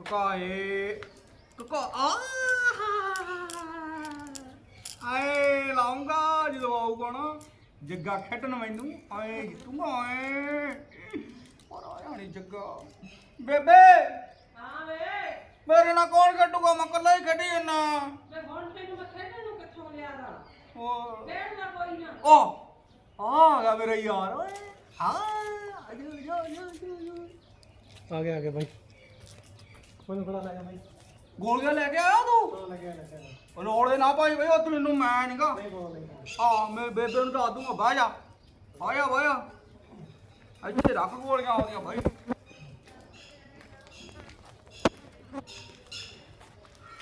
ਕਕਾਏ। ਕਕਾ ਆ ਆਏ ਲਾਉਂਗਾ ਜਦੋਂ ਆਊਗਾ ਨਾ ਜੱਗਾ ਖੱਟਣ ਮੈਨੂੰ ਆਏ ਜਿੱਤੂਗਾ ਆਏ। ਪਰ ਆਇਆ ਨਹੀਂ ਜੱਗਾ। ਬੇਬੇ! ਹਾਂ ਵੇ। ਮੇਰੇ ਨਾਲ ਕੌਣ ਖੱਟੂਗਾ ਮੈਂ ਇਕੱਲਾ ਹੀ ਖੱਟੀ ਜੰਨਾ ਮੈਂ ਹੁਣ ਤੈਨੂੰ ਮੈਂ ਖੇਡਣ ਨੂੰ ਕਿੱਥੋਂ ਲਿਆ ਦਾ ਉਹ ਖੇਡ ਨਾ ਕੋਈ ਨਾ। ਓ ਆ ਗਿਆ ਮੇਰਾ ਯਾਰ ਓਏ। ਹਾਂ ਆ ਗਿਆ ਆ ਗਿਆ ਬਾਈ। ਮੈਨੂੰ ਫੜਾ ਲੈ ਜਾ ਬਾਈ। ਗੋਲੀਆਂ ਲੈ ਕੇ ਆਇਆ ਤੂੰ? ਹਾਂ ਲੱਗਿਆ ਲੱਗਿਆ ਉਹ ਲੋੜ ਦੇ ਨਾ ਭਾਈ ਬਈ ਉਹ ਤੈਨੂੰ ਮੈਂ ਨਹੀਂਗਾ ਨਹੀਂ ਬੋਲ ਨਹੀਂ ਹਾਂ ਮੈਂ ਬੇਬੇ ਨੂੰ ਦੱਸ ਦੂੰਗਾ ਬਾਹਰ ਜਾ। ਬਾਹਰ ਜਾ ਬਾਹਰ ਜਾ। ਇੱਥੇ ਰੱਖ ਗੋਲੀਆਂ ਆਉਂਦੀਆਂ ਭਾਈ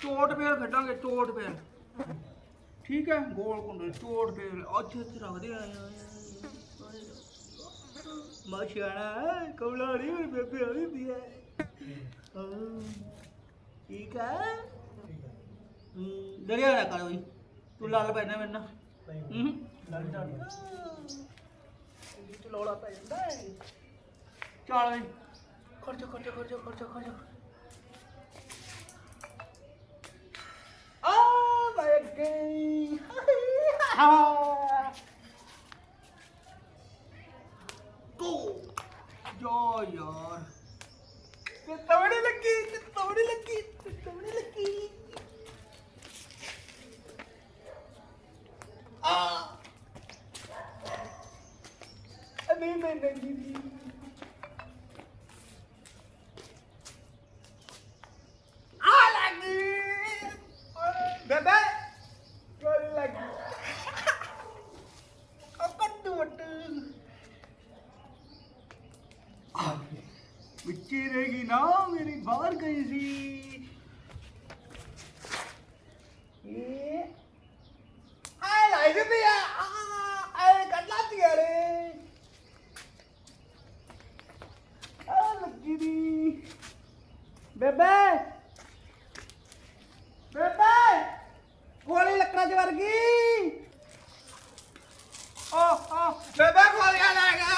ਚੋਟ ਫੇਰ ਖੱਟਾਂਗੇ ਚੋਟ ਫੇਰ। ਠੀਕ ਹੈ ਗੋਲ ਕੁੰਡੇ ਚੋਟ ਫੇਰ। ਅੱਛੇ ਅੱਛੇ ਰੱਖਦੇ ਆ। ਮਾਸ਼ਾਅੱਲਾ ਕੌਲਾ ਨਹੀਂ ਬੇਬੇ ਆਈ ਵੀ ਹੈ। ਹਾਂ। ਠੀਕ ਹੈ ਹੂੰ, ਡਰਿਆ ਨਾ ਕਰ ਬਈ ਤੂੰ ਲੜ ਪੈਣਾ ਮੇਰੇ ਨਾਲ ਨਹੀਂ ਹੂੰ ਲੱਗ ਜਾ ਇਹਦੀ ਚ ਲੋੜਾ ਪੈ ਜਾਂਦਾ ਹੈ ਚੱਲ ਬਈ ਖਰਚਾ ਖਰਚਾ ਖਰਚਾ ਖਰਚਾ ਖਰਚਾ ਆ ਮੈਂ ਗਈ ਤੋ ਜੋ ਯਾਰ ਤੇ ਤਵੜੀ ਲੱਗੀ ਤੇ ਤਵੜੀ ਲੱਗੀ ਤੇ ਤਵੜੀ ਲੱਗੀ ਆ ਨਹੀਂ ਨਹੀਂ ਨਹੀਂ ਨਹੀਂ ਆ ਲੱਗੀ ਬੇਬੇ ਗੋਲੀ ਲੱਗੀ ਆ ਕੱਟੂ ਵੱਟ ਵਿੱਚੇ ਰਹੇਗੀ ਨਾ ਮੇਰੀ ਬਾਹਰ ਗਈ ਸੀ ਇਹ ਆ ਲਾਈ ਬੇਬੇ ਆ ਆ ਕੱਟ ਲਾਤੀ ਰੇ ਆ ਲੱਗੀ ਦੀ ਬੇਬੇ ਬੇਬੇ ਗੋਲੀ ਲੱਕੜਾਂ ਚ ਵਰ ਗਈ ਓ ਓ ਬੇਬੇ ਗੋਲੀਆਂ ਲੈ ਗਿਆ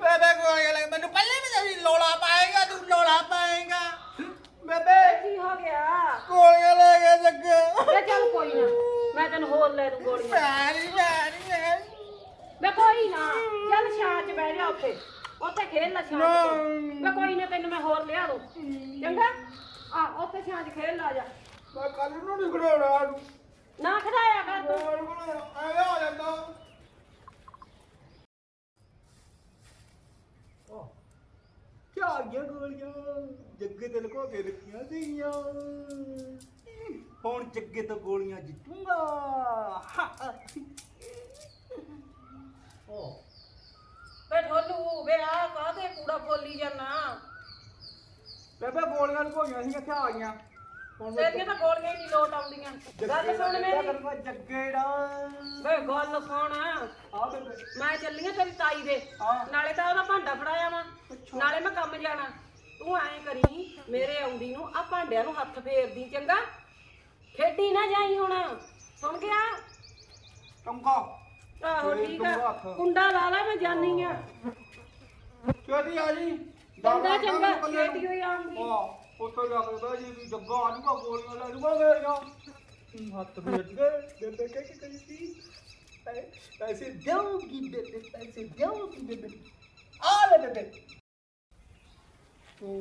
ਬੇਬੇ ਗੋਲੀਆਂ ਲੈ ਮੈਨੂੰ ਪਹਿਲੇ ਵੀ ਦੱਸੀ ਲੋਲਾ ਪਾਏਗਾ ਤੂੰ ਲੋਲਾ ਪਾਏਗਾ ਬੇਬੇ ਕੀ ਹੋ ਗਿਆ ਗੋਲੀਆਂ ਲੈ ਗਿਆ ਜੱਗੇ ਵੇ ਚੱਲ ਕੋਈ ਨਾ ਮੈਂ ਤੈਨੂੰ ਹੋਰ ਲੈ ਦੂੰ ਗੋਲੀਆਂ ਮੈਰੀ ਮੈਰੀ ਮੈਰੀ ਵੇ ਕੋਈ ਨਾ ਚੱਲ ਛਾਂ 'ਚ ਬਹਿ ਜਾ ਉੱਥੇ। ਉੱਥੇ ਖੇਡ ਲੈ ਛਾਂ 'ਚ ਵੇ ਕੋਈ ਨਾ ਤੈਨੂੰ ਮੈਂ ਹੋਰ ਲਿਆ ਦੂੰ। ਚੰਗਾ? ਆ ਉੱਥੇ ਛਾਂ 'ਚ ਖੇਡ ਲਾ ਜਾ। ਮੈਂ ਕੱਲ ਨੂੰ ਨਹੀਂ ਖੜਾਉਣਾ ਨੂੰ ਨਾ ਖੜਾਇਆ ਕਰ ਤੂੰ। ਹੋਰ ਕੋਲ ਐਵੇਂ ਹੋ ਜਾਂਦਾ। ਕਿਆ ਆ ਗਿਆ ਗੋਲੀਆਂ? ਜੱਗੇ ਤੇ ਲੁਕੋ ਕੇ ਰੱਖੀਆਂ ਸੀਗੀਆਂ। ਹੁਣ ਜੱਗੇ ਤੋਂ ਗੋਲੀਆਂ ਜਿੱਤੂੰਗਾ। ਓ ਢੋਲੂ ਵੇ ਆ ਕਾਹਦੇ ਕੂੜਾ ਬੋਲੀ ਜਾਨਾ? ਬੇਬੇ ਗੋਲੀਆਂ ਲੁਕੋਈਆਂ ਸੀ ਕਿੱਥੇ ਆ ਗਈਆਂ। ਹੁਣ ਤੇਰੀਆਂ ਤਾਂ ਗੋਲੀਆਂ ਹੀ ਨਹੀਂ ਲੋਟ ਆਉਂਦੀਆਂ। ਗੱਲ ਸੁਣ ਮੇਰੀ। ਜੱਗੇ ਦਾ ਵੇ ਗੱਲ ਸੁਣ। ਆ ਬੇਬੇ। ਮੈਂ ਚੱਲੀ ਆਂ ਤੇਰੀ ਤਾਈ ਦੇ। ਹਾਂ। ਨਾਲੇ ਤਾਂ ਉਹਦਾ ਭਾਂਡਾ ਫੜਾਇਆ ਵਾ। ਨਾਲੇ ਮੈਂ ਕੰਮ ਜਾਣਾ। ਤੂੰ ਐਂ ਕਰੀ ਮੇਰੇ ਆਉਂਦੀ ਨੂੰ ਆ ਭਾਂਡਿਆਂ ਨੂੰ ਹੱਥ ਫੇਰਦੀ ਚੰਗਾ? ਖੇਡੀ ਨਾ ਜਾਈ ਹੁਣ। ਸੁਣ ਗਿਆ? ਟੰਗਾ ਆਹੋ ਫੇਰ ਠੀਕ ਆ। ਕੁੰਡਾ ਲਾ ਲੈ ਮੈਂ ਜਾਨੀ ਆ। ਛੇਤੀ ਆ ਜੀ। ਚੰਗਾ ਚੰਗਾ ਛੇਤੀ ਹੋਈ ਆਉਂਦੀ ਵਾਹ ਉੱਥੇ ਜਾ ਕੇ ਬਹਿ ਜੀ ਵੀ ਜੱਗਾ ਆਜੂਗਾ ਗੋਲੀਆਂ ਲੈ ਜੂਗਾ ਮੇਰੀਆਂ ਹੱਥ ਵੇਚ ਗਏ ਬੇਬੇ ਕਹਿ ਕੇ ਕਰੀ ਸੀ। ਪੈ- ਪੈਸੇ ਦੇਊਗੀ ਬੇਬੇ ਪੈਸੇ ਦੇਊਗੀ ਬੇਬੇ ਆ ਲੈ ਬੇਬੇ ਤੋ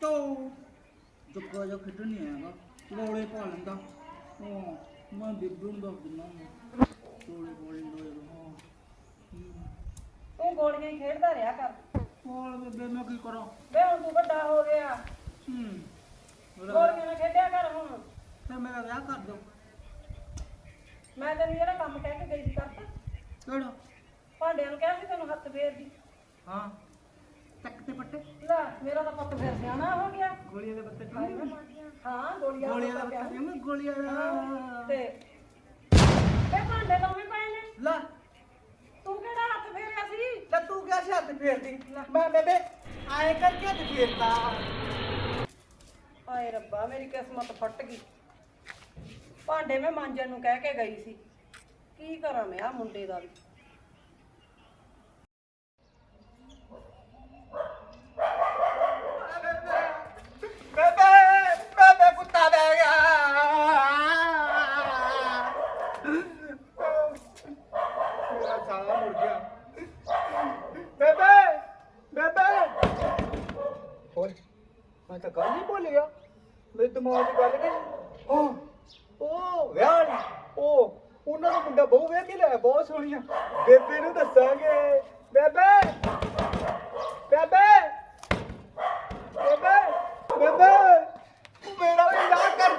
ਤੋ। ਜੱਗਾ ਜਾ ਖੇਡਣ ਨਹੀਂ ਆਇਆਗਾ ਲੋੜੇ ਪਾ ਲੈਂਦਾ। ਹਾਂ ਮੈਂ ਬੇਬੇ ਨੂੰ ਦੱਸ ਦਿੰਦਾ ਲੋੜੇ ਲੈਂਦਾ ਹਾਂ ਹੂੰ। ਤੂੰ ਗੋਲੀਆਂ ਹੀ ਖੇਡਦਾ ਰਿਹਾ ਕਰ। ਹੋਰ ਬੇਬੇ ਮੈਂ ਕੀ ਕਰਾਂ? ਵੇ ਹੁਣ ਤੂੰ ਵੱਡਾ ਹੋ ਗਿਆ। ਹੂੰ। ਗੋਲੀਆਂ ਨਾਲ ਖੇਡਿਆ ਕਰ ਹੁਣ। ਫਿਰ ਮੇਰਾ ਵਿਆਹ ਕਰ ਦੋ। ਮੈਂ ਤੈਨੂੰ ਜਿਹੜਾ ਕੰਮ ਕਹਿ ਕੇ ਗਈ ਸੀ ਕਰਤਾ। ਕਿਹੜਾ? ਭਾਂਡਿਆਂ ਨੂੰ ਕਿਹਾ ਸੀ ਤੈਨੂੰ ਹੱਥ ਫੇਰਦੀ ਹਾਂ। ਚੱਕ ਤੇ ਪੱਟੇ। ਲੈ ਮੇਰਾ ਤਾਂ ਪੁੱਤ ਫੇਰ ਸਿਆਣਾ ਹੋ ਗਿਆ। ਗੋਲੀਆਂ ਦੇ ਪੱਤੇ ਹਾਂ ਗੋਲੀਆਂ ਗੋਲੀਆਂ ਦਾ ਪਤਾ। ਮੈਂ ਗੋਲੀਆਂ ਦਾ। ਤੇ ਇਹ ਭਾਂਡੇ ਦੋਵੇਂ ਪਏ ਨੇ ਲਾ ਤੂੰ ਕਿਹੜਾ ਹੱਥ ਫੇਰਿਆ ਸੀ ਤਾਂ ਤੂੰ ਕਿਆ ਹੱਥ ਫੇਰਦੀ ਮੈਂ ਬੇਬੇ, ਆਏ ਕਰਕੇ ਹੱਥ ਫੇਰਦਾ ਹਾਏ ਰੱਬਾ, ਮੇਰੀ ਕਿਸਮਤ ਫੁੱਟ ਗਈ। ਭਾਂਡੇ ਮੈਂ ਮਾਂਜਣ ਨੂੰ ਕਹਿ ਕੇ ਗਈ ਸੀ। ਕੀ ਕਰਾਂ ਮੈਂ ਆ ਮੁੰਡੇ ਦਾ ਵੀ ਸਾਲਾ ਮੁੜ ਗਿਆ ਬੇਬੇ ਬੇਬੇ ਓਏ ਮੈਂ ਤਾਂ ਗੱਲ ਨਹੀਂ ਭੁੱਲ ਮੇਰੇ ਦਿਮਾਗ 'ਚ ਗੱਲ ਗਈ ਹਾਂ। ਉਹ ਵਿਆਹ ਨੀ। ਉਹ, ਉਹਨਾਂ ਦਾ ਮੁੰਡਾ ਬਹੁ ਵੇਖ ਕੇ ਲਿਆ ਬਹੁਤ ਸੋਹਣੀਆਂ। ਬੇਬੇ ਨੂੰ ਦੱਸਾਂਗੇ। ਬੇਬੇ! ਬੇਬੇ! ਬੇਬੇ! ਬੇਬੇ! ਮੇਰਾ ਵੀ ਵਿਆਹ ਕਰ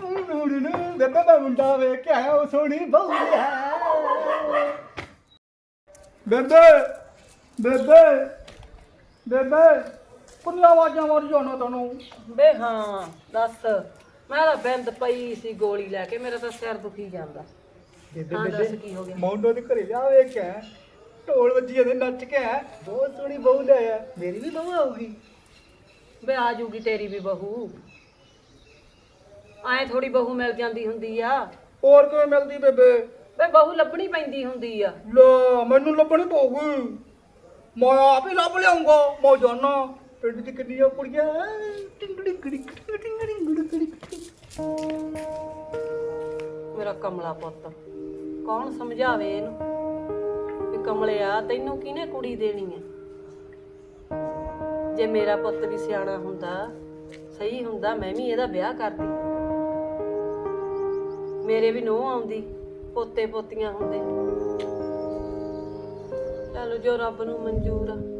ਨੂੰ ਨੂੰ ਨੂੰ ਬੇਬੇ, ਮੈਂ ਮੁੰਡਾ ਵੇਖ ਕੇ ਆਇਆ, ਉਹ ਸੋਹਣੀ ਬਹੁ ਲਿਆ ਬੇਬੇ! ਬੇਬੇ! ਬੇਬੇ! ਕੁੱਲਾ ਆਵਾਜ਼ਾਂ ਮਾਰੀ ਜਾਣਾ ਤੈਨੂੰ ਬੇ ਹਾਂ ਦੱਸ। ਮੈਂ ਤਾਂ ਬਿੰਦ ਪਈ ਸੀ ਗੋਲੀ ਲੈ ਕੇ ਮੇਰਾ ਤਾਂ ਸਿਰ ਦੁਖੀ ਜਾਂਦਾ। ਬੇਬੇ ਹਾਂ, ਦੱਸ ਬੇਬੇ ਕੀ ਹੋ ਗਿਆ? ਮੌਂਡੋ ਦੇ ਘਰੇ ਵਿਆਹ ਵੇਖ ਕੇ ਆਇਆ। ਢੋਲ ਵੱਜੀ ਜਾਂਦੇ ਨੱਚ ਕੇ ਆਇਆ। ਬਹੁਤ ਸੋਹਣੀ ਬਹੂ ਲਿਆ ਮੇਰੀ ਵੀ ਬਹੂ ਆਊਗੀ। ਬੇ ਆ ਜੂਗੀ ਤੇਰੀ ਵੀ ਬਹੂ। ਐ ਥੋੜੀ ਬਹੂ ਮਿਲ ਜਾਂਦੀ ਹੁੰਦੀ ਆ। ਹੋਰ ਕਿਵੇਂ ਮਿਲਦੀ ਬੇਬੇ? ਬੇ ਬਹੂ ਲੱਭਣੀ ਪੈਂਦੀ ਹੁੰਦੀ ਆ। ਲੈ ਮੈਨੂੰ ਲੱਭਣੀ ਪਊਗੀ। ਮੈਂ ਆਪ ਹੀ ਲੱਭ ਲਿਆਉਂਗਾ ਮੈਂ ਜਾਣਾ। ਪਿੰਡ ਦੀ ਕਿੰਨੀਆਂ ਕੁੜੀਆਂ ਟਿੰਗੜੀ ਗੜੀ ਟਿੰਗੜੀ ਗੜੀ ਮੇਰਾ ਕਮਲਾ ਪੁੱਤ, ਕੌਣ ਸਮਝਾਵੇ ਇਹਨੂੰ ਵੀ ਕਮਲਿਆ ਤੈਨੂੰ ਕਿਹਨੇ ਕੁੜੀ ਦੇਣੀ ਹੈ ਜੇ ਮੇਰਾ ਪੁੱਤ ਵੀ ਸਿਆਣਾ ਹੁੰਦਾ, ਸਹੀ ਹੁੰਦਾ, ਮੈਂ ਵੀ ਇਹਦਾ ਵਿਆਹ ਕਰਦੀ। ਮੇਰੇ ਵੀ ਨੋਹ ਆਉਂਦੀ ਪੋਤੇ ਪੋਤੀਆਂ ਹੁੰਦੇ ਚਲੋ ਜੋ ਰੱਬ ਨੂੰ ਮਨਜ਼ੂਰ ਆ।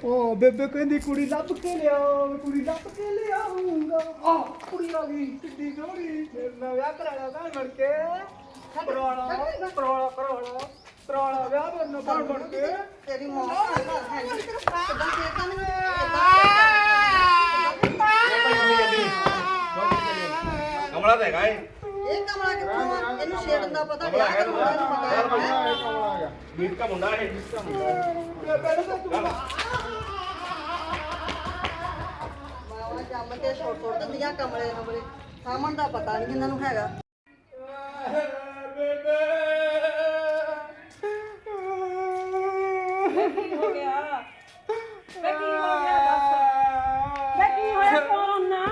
ਉਹ ਬੇਬੇ ਕਹਿੰਦੀ ਕੁੜੀ ਲੱਭ ਕੇ ਲਿਆਓ ਕੁੜੀ ਲੱਭ ਕੇ ਲਿਆਉਂਗਾ ਆ ਕੁੜੀ ਆ ਗਈ ਕਿੱਡੀ ਸੋਹਣੀ ਮੇਰੇ ਨਾਲ ਵਿਆਹ ਕਰਾਣਾ ਤਾਂ ਬਣ ਕੇ ਪਰਵਾਣਾ ਪਰਵਾਣਾ ਪਰਵਾਣਾ ਪਰਵਾਣਾ ਵਿਆਹ ਮੇਰੇ ਨਾਲ ਬਣ ਬਣ ਕੇ ਤੇਰੀ ਮਾਂ ਦਾ ਹੈ ਕਿਦਾਂ ਫੇਰਦਾ ਮੈਨੂੰ ਕਮਲਾ ਤਾਂ ਹੈਗਾ ਇਹ ਕਮਲਾ ਕਿੱਥੋਂ ਇਹਨੂੰ ਛੇੜਨ ਦਾ ਪਤਾ ਵਿਆਹ ਦਾ ਮੁੰਡਾ ਨੂੰ ਪਤਾ ਹੈ ਮੀਤ ਦਾ ਮੁੰਡਾ ਹੈ ਮੀਤ ਦਾ ਮੁੰਡਾ ਨੂੰ ਤਾਂ ਤੂੰ ਮਾਵਾ ਜੰਮ ਕੇ ਛੋੜ ਛੋੜ ਦਿੰਦੀਆਂ ਕਮਲੇ ਕਮਲੇ। ਸਾਮਣ ਦਾ ਪਤਾ ਨਹੀਂ ਇਹਨਾਂ ਨੂੰ ਹੈਗਾ। ਕੀ ਹੋ ਗਿਆ? ਵੇ ਕੀ ਹੋ ਗਿਆ? ਦੱਸ। ਵੇ ਕੀ ਹੋਇਆ? ਕੌਣ ਨਾ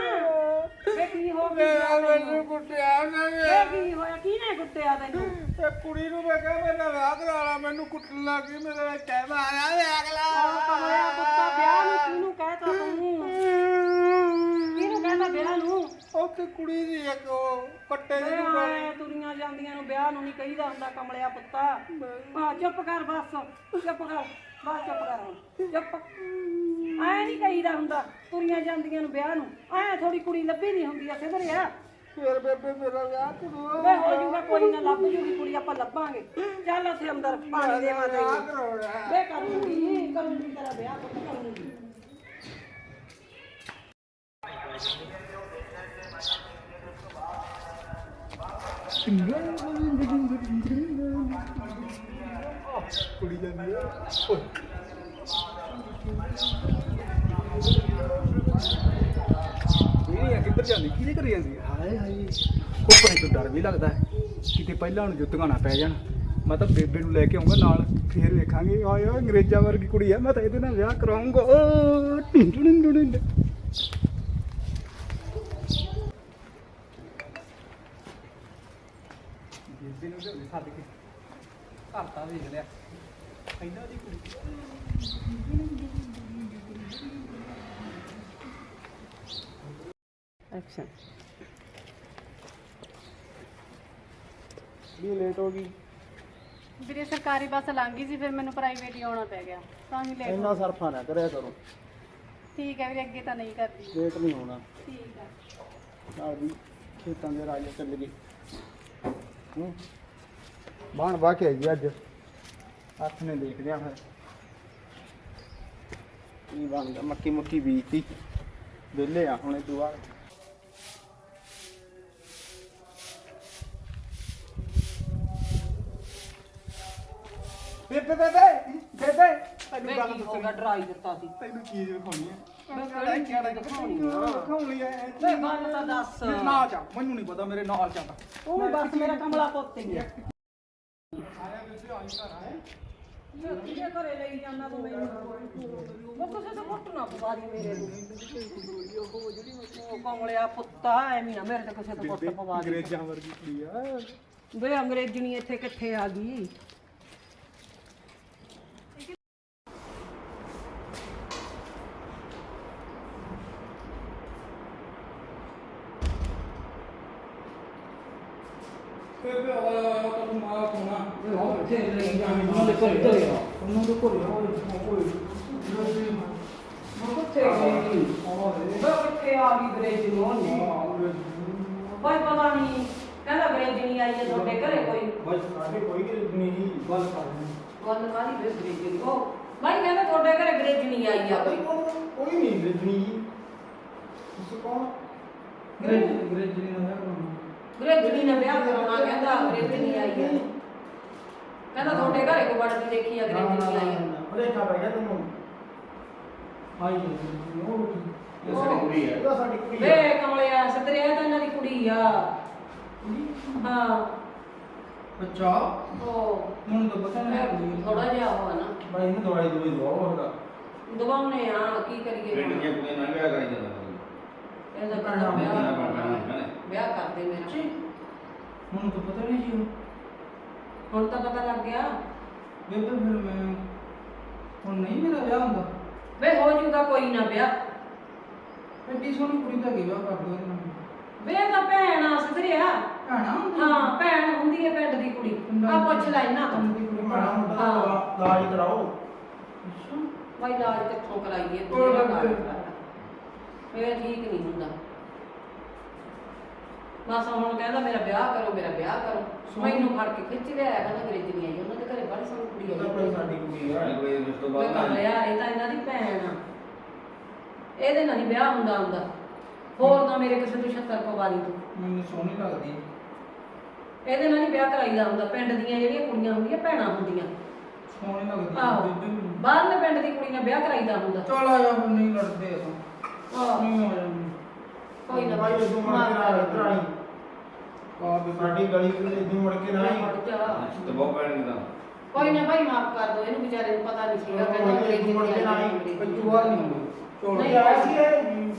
ਵੇ ਕੀ ਹੋ ਗਿਆ ਮੈਨੂੰ ਕੁੱਟਿਆ ਨਾ ਕੀ ਹੋਇਆ? ਕਿਹਨੇ ਕੁੱਟਿਆ ਤੈਨੂੰ? ਤੇ ਕੁੜੀ ਨੂੰ ਮੈਂ ਕਿਹਾ ਮੇਰੇ ਨਾਲ ਵਿਆਹ ਕਰਾਣਾ ਮੈਨੂੰ ਕੁੱਟਣ ਲੱਗੀ ਮੇਰੇ ਕਹਿ ਮਾਰਿਆ ਵੇਖ ਲਾ ਕਮਲਿਆ ਪੁੱਤਾ ਵਿਆਹ ਨੂੰ ਕਿਹਨੂੰ ਕਹਿਤਾ ਤੂੰ? ਕਹਿਤਾ ਵਿਆਹ ਨੂੰ। ਤੇ ਕੁੜੀ ਦੀ ਇੱਕ ਉਹ ਕੱਟੇ ਦੀ ਵੇ ਨੂੰ ਆਏ ਤੁਰੀਆਂ ਜਾਂਦੀਆਂ ਨੂੰ ਵਿਆਹ ਨੂੰ ਨਹੀਂ ਕਹੀਦਾ ਹੁੰਦਾ ਕਮਲਿਆ ਪੁੱਤਾ। ਆ ਚੁੱਪ ਕਰ ਬਸ ਚੁੱਪ ਕਰ ਬਸ ਚੁੱਪ ਕਰ ਹੁਣ ਚੁੱਪ। ਐ ਨਹੀਂ ਕਹੀਦਾ ਹੁੰਦਾ ਤੁਰੀਆਂ ਜਾਂਦੀਆਂ ਨੂੰ ਵਿਆਹ ਨੂੰ। ਐ ਥੋੜੀ ਕੁੜੀ ਲੱਭੀ ਨਹੀਂ ਹੁੰਦੀ ਆ ਸਿਧਰਿਆ ਫਿਰ ਬੇਬੇ ਮੇਰਾ ਵਿਆਹ ਕਰੂ ਵੇ ਹੋ ਜੂਗਾ ਕੋਈ ਨਾ ਲੱਭ ਜੂਗੀ ਕੁੜੀ ਆਪਾਂ ਲੱਭਾਂਗੇ। ਚੱਲ ਉੱਥੇ ਅੰਦਰ ਪਾਣੀ ਦੇਵਾਂ ਵਿਆਹ ਤੈਨੂੰ। ਕਰਾਉਣਾ। ਵੇ ਕਰੂੰਗੀ ਕਰੂੰਗੀ ਤੇਰਾ ਵਿਆਹ ਪੁੱਤ ਕਰੂੰਗੀ ਕੁੜੀ ਜਾਂਦੀ ਆ ਓਏ ਇਹ ਆ ਕਿੱਧਰ ਜਾਂਦੀ ਕਿਹਦੇ ਘਰ ਜਾਂਦੀ ਆ? ਹਾਏ ਹਾਏ। ਉੱਪਰ ਤੋਂ ਡਰ ਵੀ ਲੱਗਦਾ ਹੈ। ਕਿਤੇ ਪਹਿਲਾਂ ਨੂੰ ਜੁੱਤੀਆਂ ਨਾ ਪੈ ਜਾਣ। ਮੈਂ ਤਾਂ ਬੇਬੇ ਨੂੰ ਲੈ ਕੇ ਆਉਂਗਾ ਨਾਲ। ਫੇਰ ਵੇਖਾਂਗੇ। ਆਏ ਅੰਗਰੇਜ਼ਾਂ ਵਰਗੀ ਕੁੜੀ ਆ। ਮੈਂ ਤਾਂ ਇਹਦੇ ਨਾਲ ਵਿਆਹ ਕਰਾਉਂਗਾ। ਕੇ। ਘਰ ਤਾਂ ਵੇਖ ਲਿਆ। ਦੀ ਕੁੜੀ ਐਕਸ਼ਨ ਵੀ ਲੇਟ ਹੋ ਗਈ? ਵੀਰੇ ਸਰਕਾਰੀ ਬੱਸ ਲੰਘ ਗਈ ਸੀ ਫਿਰ ਮੈਨੂੰ ਪ੍ਰਾਈਵੇਟ ਹੀ ਆਉਣਾ ਪੈ ਗਿਆ। ਤਾਂ ਹੀ ਲੇਟ ਇੰਨਾ ਸਰਫਾ ਨਾ ਕਰਿਆ ਕਰੋ। ਠੀਕ ਹੈ ਵੀਰੇ ਅੱਗੇ ਤਾਂ ਨਹੀਂ ਕਰਦੀ। ਲੇਟ ਨਹੀਂ ਹੋਣਾ। ਠੀਕ ਹੈ ਨਾਲ ਵੀ ਖੇਤਾਂ ਦੇ ਰਾਜੇ ਚੱਲ ਗਏ। ਹੂੰ। ਬਾਣ ਵਾ ਕੇ ਆਈ ਅੱਜ। ਹੱਥ ਨੇ ਦੇਖ ਲਿਆ ਫਿਰ। ਕੀ ਬਣਦਾ? ਮੱਕੀ ਮੁੱਕੀ ਬੀਜਤੀ। ਵਿਹਲੇ ਆ ਹੁਣੇ ਤੂੰ ਆ ਬੇਬੇ ਬੇਬੇ ਬੇਬੇ। ਤੈਨੂੰ ਵੇ ਗੱਲ ਕੀ ਹੋ ਦੱਸਣੀ। ਗਿਆ? ਡਰਾਈ ਦਿੱਤਾ ਸੀ। ਤੈਨੂੰ ਚੀਜ਼ ਵਿਖਾਉਣੀ ਹੈ ਮੈਂ ਕਿਹੜੀ ਚੀਜ਼ ਦਿਖਾਉਣੀ ਆ? ਵਿਖਾਉਣੀ ਹੈ ਵੇ ਗੱਲ ਤਾਂ ਦੱਸ। ਮੇਰੇ ਨਾਲ ਚੱਲ। ਮੈਨੂੰ ਨਹੀਂ ਪਤਾ ਮੇਰੇ ਨਾਲ ਚੱਲ। ਵੀ ਬਸ ਮੇਰਾ ਕਮਲਾ ਪੁੱਤ ਹੀ ਆ ਸਾਰਿਆਂ ਬੇਬੇ ਆਈ ਘਰ ਆਏ ਮੈਂ ਕਿਹਦੇ ਘਰੇ ਲਈ ਜਾਂਦਾ ਤੂੰ ਮੈਨੂੰ ਮੈਂ ਕਿਸੇ ਤੋਂ ਫੁੱਟ ਨਾ ਪਵਾ ਦੀ ਮੇਰੇ ਨੂੰ ਉਹ ਕਮਲਿਆ ਪੁੱਤਾ ਐਵੇਂ ਨਾ ਮੇਰੇ ਤੇ ਕਿਸੇ ਤੋਂ ਫੁੱਟ ਪਵਾ ਦੇ ਅੰਗਰੇਜ਼ਾਂ ਵਰਗੀ ਕੁੜੀ ਆ। ਵੇ ਅੰਗਰੇਜ਼ਣੀ ਇੱਥੇ ਕਿੱਥੇ ਆ ਗਈ ਬੇਬੇ ਆਇਆ ਆਇਆ ਤਾਂ ਤੂੰ ਮਾਰਾ ਕੋਣਾ ਉਹ ਕਿੱਥੇ ਲਈ ਜਾਂਦੀ ਉਹਨਾਂ ਦੇ ਘਰੇ ਘਰੇ ਆ ਉਹਨੂੰ ਤਾਂ ਕੋਲ ਹੋਏ ਹੋਏ ਮੈਂ ਕਿੱਥੇ ਗਈ ਮੈਂ ਕਿੱਥੇ ਆ ਗਈ ਅੰਗਰੇਜ਼ਣੀ ਹੋਣੀ ਭਾਈ ਪਤਾ ਨਹੀਂ ਕਹਿੰਦਾ ਅੰਗਰੇਜ਼ਣੀ ਆਈ ਹੈ ਤੁਹਾਡੇ ਘਰੇ ਕੋਈ ਬਸ ਸਾਡੇ ਕੋਈ ਨਹੀਂ ਜੀ ਗੱਲ ਕਰਨੀ ਗੱਲ ਕਾਹਦੀ ਵੇ ਅੰਗਰੇਜ਼ਣੀ ਉਹ ਭਾਈ ਕਹਿੰਦਾ ਤੁਹਾਡੇ ਘਰੇ ਅੰਗਰੇਜ਼ਣੀ ਆਈ ਆ ਕੋਈ ਕੋਈ ਨਹੀਂ ਰਜਨੀ ਤੁਸੀਂ ਕੌਣ ਗ੍ਰੇਜ ਗ੍ਰੇਜਨੀ ਨਾ ਅੰਗਰੇਜ਼ਣੀ ਨੇ ਵਿਆਹ ਕਰਾਉਣਾ ਕਹਿੰਦਾ ਅੰਗਰੇਜ਼ਣੀ ਆਈ ਹੈ। ਕਹਿੰਦਾ ਤੁਹਾਡੇ ਘਰੇ ਕੋਈ ਵੜਦੀ ਦੇਖੀ ਆ ਅੰਗਰੇਜ਼ਣੀ ਆਈ। ਹੈ ਅਰੇ ਕਾ ਬੈਠਾ ਤੈਨੂੰ। ਆਈ ਜੀ ਉਹ ਇਹ ਸਾਡੀ ਕੁੜੀ ਹੈ ਇਹ ਸਾਡੀ ਕੁੜੀ ਵੇ ਕਮਲਿਆ ਸਤਰਿਆ ਇਹ ਤਾਂ ਇਹਨਾਂ ਦੀ ਕੁੜੀ ਆ। ਹਾਂ। ਅੱਛਾ। ਉਹ। ਮੈਨੂੰ ਤਾਂ ਪਤਾ ਨਹੀਂ ਥੋੜਾ ਜਿਹਾ ਹੋਆ ਨਾ। ਭਾਈ ਇਹਨੂੰ ਦਵਾਈ ਦਵਾਈ ਦਵਾਓ ਹੁੰਦਾ ਦਵਾਉਨੇ ਆ ਕੀ ਕਰੀਏ ਪਿੰਡ ਹੁਣ? ਦੀਆਂ ਕੁੜੀਆਂ ਨਾਲ ਵਿਆਹ ਕਰਾਈ ਜਾਂਦਾ। ਇਹਦਾ ਕਹਿੰਦਾ ਵਿਆਹ? ਮੈਂ ਵਿਆਹ ਕਰਦੇ ਮੇਰਾ ਮੈਨੂੰ ਤਾਂ ਪਤਾ ਨਹੀਂ ਜੀ ਹੁਣ ਤਾਂ ਪਤਾ ਲੱਗ ਗਿਆ। ਬੇਬੇ ਫਿਰ ਮੈਂ ਹੁਣ ਨਹੀਂ ਮੇਰਾ ਵਿਆਹ ਹੁੰਦਾ। ਵੇ ਹੋ ਜੂਗਾ ਕੋਈ ਨਾ ਵਿਆਹ। ਐਡੀ ਸੋਹਣੀ ਕੁੜੀ ਦਾ ਵਿਆਹ ਕਰ ਦੋ ਇਹਨਾਂ ਵੇ ਇਹ ਤਾਂ ਭੈਣ ਆ ਸਤਰਿਆ ਭੈਣਾ ਹੁੰਦੀ ਹਾਂ ਭੈਣ ਹੁੰਦੀ ਹੈ ਪਿੰਡ ਦੀ ਕੁੜੀ। ਆ ਪੁੱਛ ਲੈ ਇਹਨਾਂ ਤੋਂ। ਦੀ ਕੁੜੀ ਭੈਣਾ ਹੁੰਦਾ ਹਾਂ। ਇਲਾਜ ਕਰਾਓ। ਭਾਈ ਇਲਾਜ ਕਿੱਥੋਂ ਕਰਾਈਏ? ਲੱਗ ਇਲਾਜ ਪਏ। ਕਰਾਇਆ। ਫੇਰ ਠੀਕ ਨਹੀਂ ਹੁੰਦਾ। ਬਸ ਹੁਣ ਕਹਿੰਦਾ ਮੇਰਾ ਵਿਆਹ ਕਰੋ ਮੇਰਾ ਵਿਆਹ ਕਰੋ। ਮੈਨੂੰ ਫੜ ਕੇ ਖਿੱਚ ਲਿਆ ਕਹਿੰਦਾ ਅੰਗਰੇਜ਼ੀ ਨਹੀਂ ਆਈ ਉਹਨਾਂ ਦੇ ਘਰੇ ਬੜੀ ਸੋਹਣੀ ਕੁੜੀ ਤਾਂ ਆਈ ਸਾਡੀ ਕੁੜੀ ਸਾਡੀ ਹੈ ਕੁੜੀ ਉਸ ਤੋਂ ਮੈਂ ਬਾਅਦ ਕਰ ਨਾ ਲਿਆ ਇਹ ਤਾਂ ਇਹਨਾਂ ਦੀ ਭੈਣ ਆ। ਇਹਦੇ ਨਾਲ ਨਹੀਂ ਵਿਆਹ ਹੁੰਦਾ ਹੁੰਦਾ। ਹੋਰ ਤਾਂ ਮੇਰੇ ਕਿਸੇ ਤੋਂ ਛੱਤਰ ਪਵਾ ਲਈ ਤੂੰ। ਮੈਨੂੰ ਸੋਹਣੀ ਲੱਗਦੀ ਇਹਦੇ ਨਾਲ ਨਹੀਂ ਵਿਆਹ ਕਰਾਈਦਾ ਹੁੰਦਾ ਪਿੰਡ ਦੀਆਂ ਜਿਹੜੀਆਂ ਕੁੜੀਆਂ ਹੁੰਦੀਆਂ ਭੈਣਾਂ ਹੁੰਦੀਆਂ। ਸੋਹਣੀ ਲੱਗਦੀ। ਬਾਹਰਲੇ ਪਿੰਡ ਦੀ ਕੁੜੀ ਨਾਲ ਵਿਆਹ ਕਰਾਈਦਾ ਹੁੰਦਾ। ਚੱਲ ਆ ਜਾ ਨਹੀਂ ਲੜਦੇ ਨਹੀਂ ਹੋ ਜਾਂਦੀ। ਕੋਈ ਨਾ। ਭਾਈ ਇਦੋਂ ਮੁੜ ਕੇ ਨਾ ਇੱਧਰ ਆਈ ਆ ਵੀ ਸਾਡੀ ਗਲੀ ਕੋਲ ਇਦੋਂ ਮੁੜ ਕੇ ਨਾ ਆਈ ਮੁੜ ਜਾ। ਤੇ ਬਹੁਤ ਪੈਣ ਦਾ ਕੋਈ ਨਾ ਭਾਈ ਮਾਫ ਕਰ ਦੋ ਇਹਨੂੰ ਵਿਚਾਰੇ ਨੂੰ ਪਤਾ ਨਹੀਂ ਸੀਗਾ ਕਹਿੰਦਾ ਅੰਗਰੇਜ਼ੀ ਮੁੜ ਕੇ ਨਾ ਆਈ ਨਹੀਂ ਆਈ ਬੱਚੂ ਆ ਨਹੀਂ ਚੋੜ ਨਹੀਂ। ਕੇ ਆਇਆ ਸੀ ਇਹ?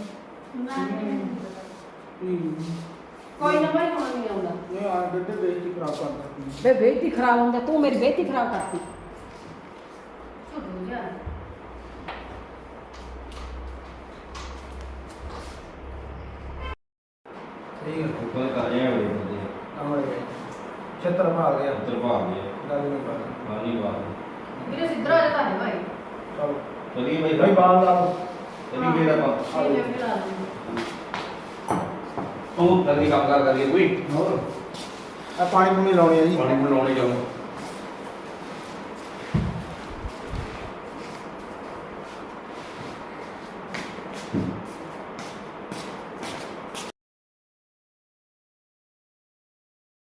ਕੋਈ ਨਾ ਭਾਈ ਹੁਣ ਨਹੀਂ ਆਉਂਦਾ। ਇਹ ਆ ਗੱਡੇ ਬੇਇੱਜ਼ਤੀ ਖਰਾਬ ਕਰਦਾ ਬੇ ਬੇਇੱਜ਼ਤੀ ਖਰਾਬ ਹੁੰਦਾ ਤੂੰ ਮੇਰੀ ਬੇਇੱਜ਼ਤੀ ਖਰਾਬ ਕਰਤੀ ਛੋੜੋ ਯਾਰ ਠੀਕ ਹੈ ਕੋਈ ਕਰ ਰਿਹਾ ਹੋਵੇ ਬੰਦੇ ਆਵਾਂਗੇ ਛੇਤਰ ਭਾਗ ਗਿਆ ਅੰਦਰ ਭਾਗ ਗਿਆ ਗੱਲ ਨਹੀਂ ਵੀਰੇ ਸਿੱਧਰ ਹੋ ਜਾ ਤੁਹਾਡੇ ਭਾਈ। ਚਲੋ। ਚਲੀ ਭਾਈ ਬਾਲ ਚਲੀ ਲਾ ਤੂੰ ਜਲਦੀ ਕੰਮ ਕਰ ਕਰੀਏ ਕੋਈ। ਹੋਰ। ਆ ਪਾਣੀ ਪੂਣੀ ਲਾਉਣੀ ਹੈ ਜੀ। ਪਾਣੀ ਬਣਾਉਣੇ ਜਾਓ